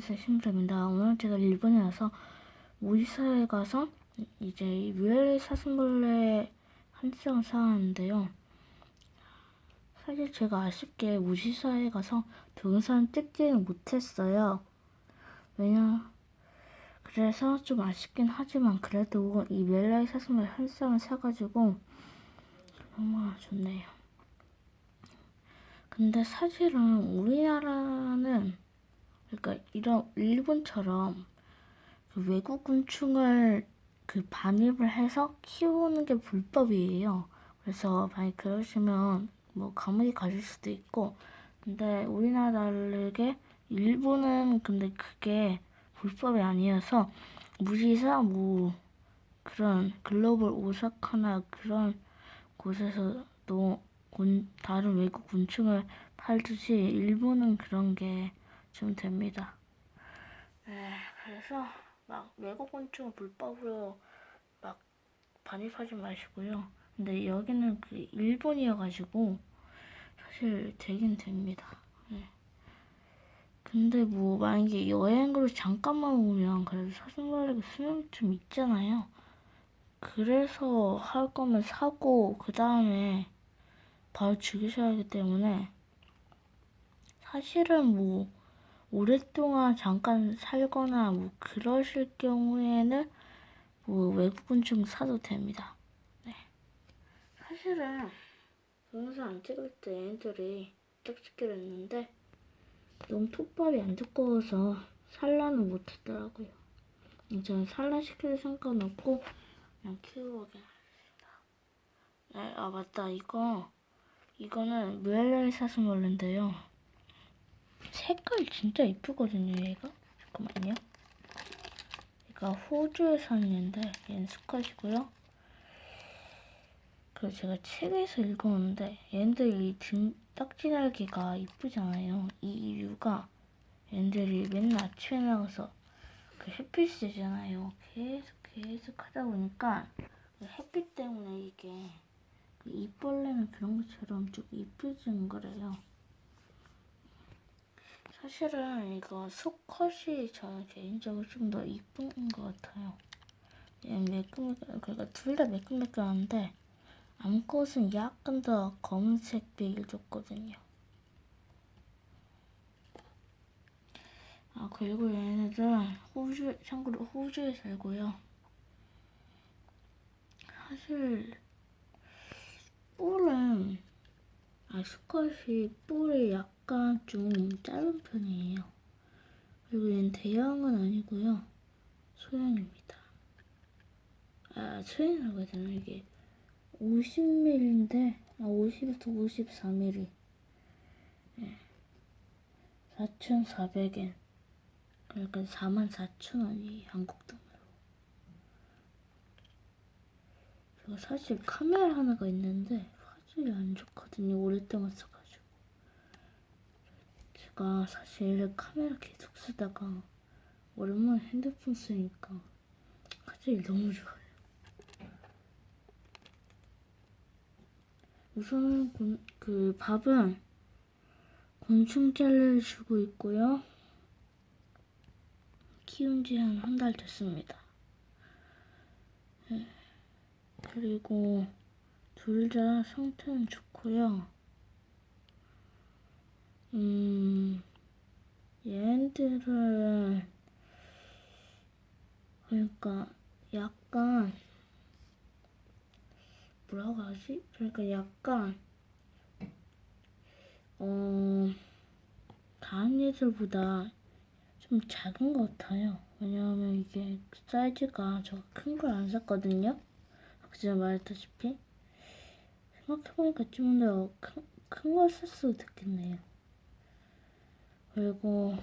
안녕하세요 신부입니다. 오늘 제가 일본에 와서 모지사에 가서 이제 이 뮤엘리 사슴벌레 한쌍 사왔는데요. 사실 제가 아쉽게 모지사에 가서 동영상 찍지는 못했어요. 왜냐 그래서 좀 아쉽긴 하지만 그래도 이 뮤엘리 사슴벌레 한 쌍을 사가지고 정말 좋네요. 근데 사실은 우리나라는 그러니까 이런 일본처럼 그 외국 곤충을 그 반입을 해서 키우는 게 불법이에요. 그래서 만약 그러시면 뭐 감옥에 가실 수도 있고 근데 우리나라 다르게 일본은 근데 그게 불법이 아니어서 무지사 뭐 그런 글로벌 오사카나 그런 곳에서도 곤, 다른 외국 곤충을 팔듯이 일본은 그런 게 좀 됩니다. 네, 그래서 막 외국 곤충 불법으로 막 반입하지 마시고요. 근데 여기는 그 일본이어가지고 사실 되긴 됩니다. 네. 근데 뭐 만약에 여행으로 잠깐만 오면 그래도 사슴벌레가 수명이 좀 있잖아요. 그래서 할 거면 사고 그 다음에 바로 죽이셔야 하기 때문에 사실은 뭐 오랫동안 잠깐 살거나 뭐 그러실 경우에는 뭐 외국인중 사도 됩니다. 네. 사실은 동영상 안 찍을 때 얘네들이 짝짓기를 했는데 너무 톱밥이 안 두꺼워서 산란을 못했더라고요. 저는 산란시킬 생각은 없고 그냥 키우게 하겠습니다. 네, 아 맞다 이거 이거는 무엘라리 사슴벌레인데요. 색깔 진짜 이쁘거든요, 얘가. 잠깐만요. 얘가 호주에 사는 애인데, 얘는 수컷이고요. 그리고 제가 책에서 읽었는데, 얘네들 이 등, 딱지날개가 이쁘잖아요. 이 이유가 얘네들이 맨날 아침에 나가서 그 햇빛 쐬잖아요. 계속 계속 하다 보니까 그 햇빛 때문에 이게 그 입벌레는 그런 것처럼 좀 이쁘진 거래요. 사실은 이거 수컷이 저는 개인적으로 좀 더 이쁜 것 같아요. 얘는 매끈매끈, 그러니까 둘 다 매끈매끈한데 암컷은 약간 더 검은색 베일 줬거든요. 아 그리고 얘네들은 호주, 참고로 호주에 살고요. 사실 뿔은 아 수컷이 뿔이 약간 좀 짧은 편이에요. 그리고 얘는 대형은 아니고요. 소형입니다. 아 소형이라고 해야 되나 이게 50mm인데 아 50에서 54mm 네. 4,400엔 그러니까 44,000원이 한국 돈으로 제가 사실 카메라 하나가 있는데 화질이 안 좋거든요 오랫동안 써가지고 제가 사실 카메라 계속 쓰다가 오랜만에 핸드폰 쓰니까 화질이 너무 좋아요 우선은 곤, 그 밥은 곤충 젤리를 주고 있고요. 키운 지 한 한 달 됐습니다. 네. 그리고 둘 다 상태는 좋고요. 음, 얘네들은 그러니까 약간 뭐라고 하지? 그러니까 약간 어 다른 애들보다 좀 작은 것 같아요. 왜냐하면 이게 사이즈가 제가 큰걸 안 샀거든요. 아까 전에 말했다시피 생각해보니까 좀 더 큰걸 샀어도 됐겠네요. 그리고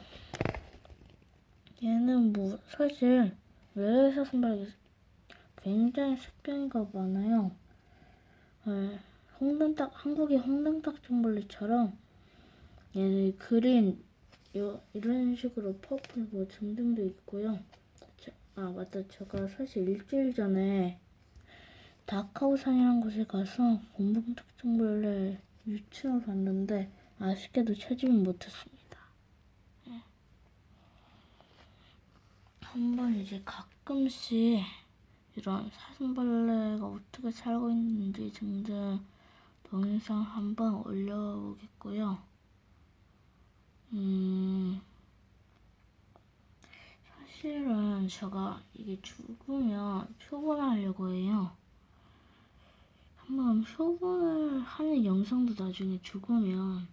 얘는 뭐 사실 외래에서 선발이 굉장히 색변이가 많아요. 네, 홍등딱 한국의 홍등딱 종벌레처럼 얘는 그린 요, 이런 식으로 퍼플 뭐 등등도 있고요. 저, 아 맞다 제가 사실 일주일 전에 다카오산이라는 곳에 가서 곰봉탁 종벌레 유충을 봤는데 아쉽게도 찾지는 못했습니다. 네. 한번 이제 가끔씩 이런 사슴벌레가 어떻게 살고 있는지 등등 동영상 한번 올려보겠고요. 음, 사실은 제가 이게 죽으면 표본하려고 해요. 한번 표본을 하는 영상도 나중에 죽으면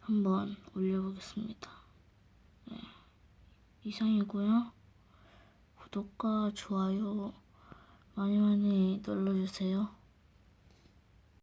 한번 올려보겠습니다. 네, 이상이고요. 구독과 좋아요 많이 많이 눌러주세요.